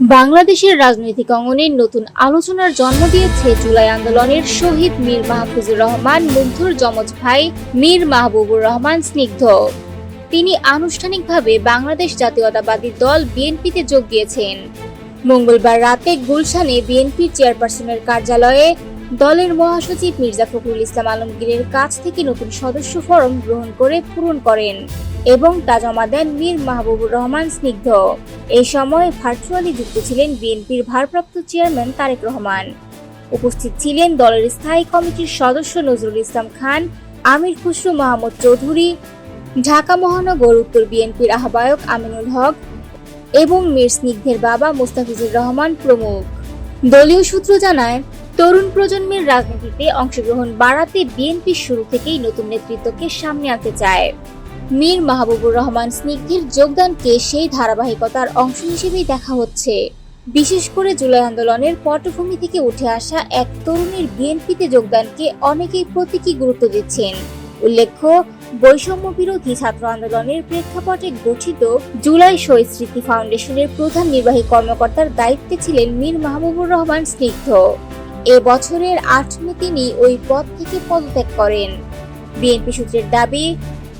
বাংলাদেশের রাজনৈতিক অঙ্গনে নতুন আলোচনার জন্ম দিয়েছে জুলাই আন্দোলনের শহীদ মীর মাহফুজুর রহমান, মুগ্ধর যমজ ভাই, মীর মাহবুবুর রহমান স্নিগ্ধ। তিনি আনুষ্ঠানিকভাবে বাংলাদেশ জাতীয়তাবাদী দল বিএনপিতে যোগ দিয়েছেন। মঙ্গলবার রাতে গুলশানে বিএনপি চেয়ারপারসনের কার্যালয়ে দলের মহাসচিব মির্জা ফখরুল ইসলাম আলমগীরের কাছ থেকে নতুন সদস্য ফরম গ্রহণ করে পূরণ করেন এবং তা জমা দেন মীর মাহবুবুর রহমান স্নিগ্ধ। এই সময় ভার্চুয়ালি যুক্ত ছিলেন বিএনপির ভারপ্রাপ্ত চেয়ারম্যান তারেক রহমান। উপস্থিত ছিলেন দলের স্থায়ী কমিটির সদস্য নজরুল ইসলাম খান, আমির খুসরু মাহমুদ চৌধুরী, ঢাকা মহানগর উত্তর বিএনপির আহ্বায়ক আমিনুল হক এবং মীর স্নিগ্ধের বাবা মোস্তাফিজুর রহমান প্রমুখ। দলীয় সূত্র জানায় তরুণ প্রজন্মের রাজনীতিতে অংশগ্রহণ বাড়াতে বিএনপি শুরু থেকেই নতুন নেতৃত্বকে সামনে আনতে চায়। মীর মাহবুবুর রহমান স্নিগ্ধের যোগদানকে সেই ধারাবাহিকতার অংশ হিসেবেই দেখা হচ্ছে। বিশেষ করে জুলাই আন্দোলনের পটভূমি থেকে উঠে আসা এক তরুণের বিএনপিতে যোগদানকে অনেকেই প্রতীকী গুরুত্ব দিচ্ছেন। উল্লেখ্য, বৈষম্য বিরোধী ছাত্র আন্দোলনের প্রেক্ষাপটে গঠিত জুলাই শহীদ স্মৃতি ফাউন্ডেশনের প্রধান নির্বাহী কর্মকর্তার দায়িত্বে ছিলেন মীর মাহবুবুর রহমান স্নিগ্ধ। এ বছরের আট মে তিনি ওই পদ থেকে পদত্যাগ করেন। বিএনপি সূত্রের দাবি,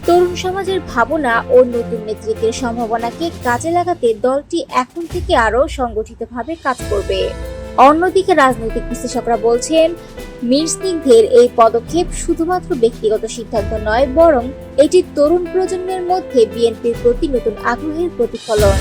তরুণ সমাজের ভাবনা ও নতুন নেতৃত্বের সম্ভাবনাকে কাজে লাগাতে দলটি এখন থেকে আরও সংগঠিতভাবে কাজ করবে। অন্যদিকে রাজনৈতিক বিশ্লেষকরা বলছেন, মীর স্নিগ্ধের এই পদক্ষেপ শুধুমাত্র ব্যক্তিগত সিদ্ধান্ত নয়, বরং এটি তরুণ প্রজন্মের মধ্যে বিএনপির প্রতি নতুন আগ্রহের প্রতিফলন।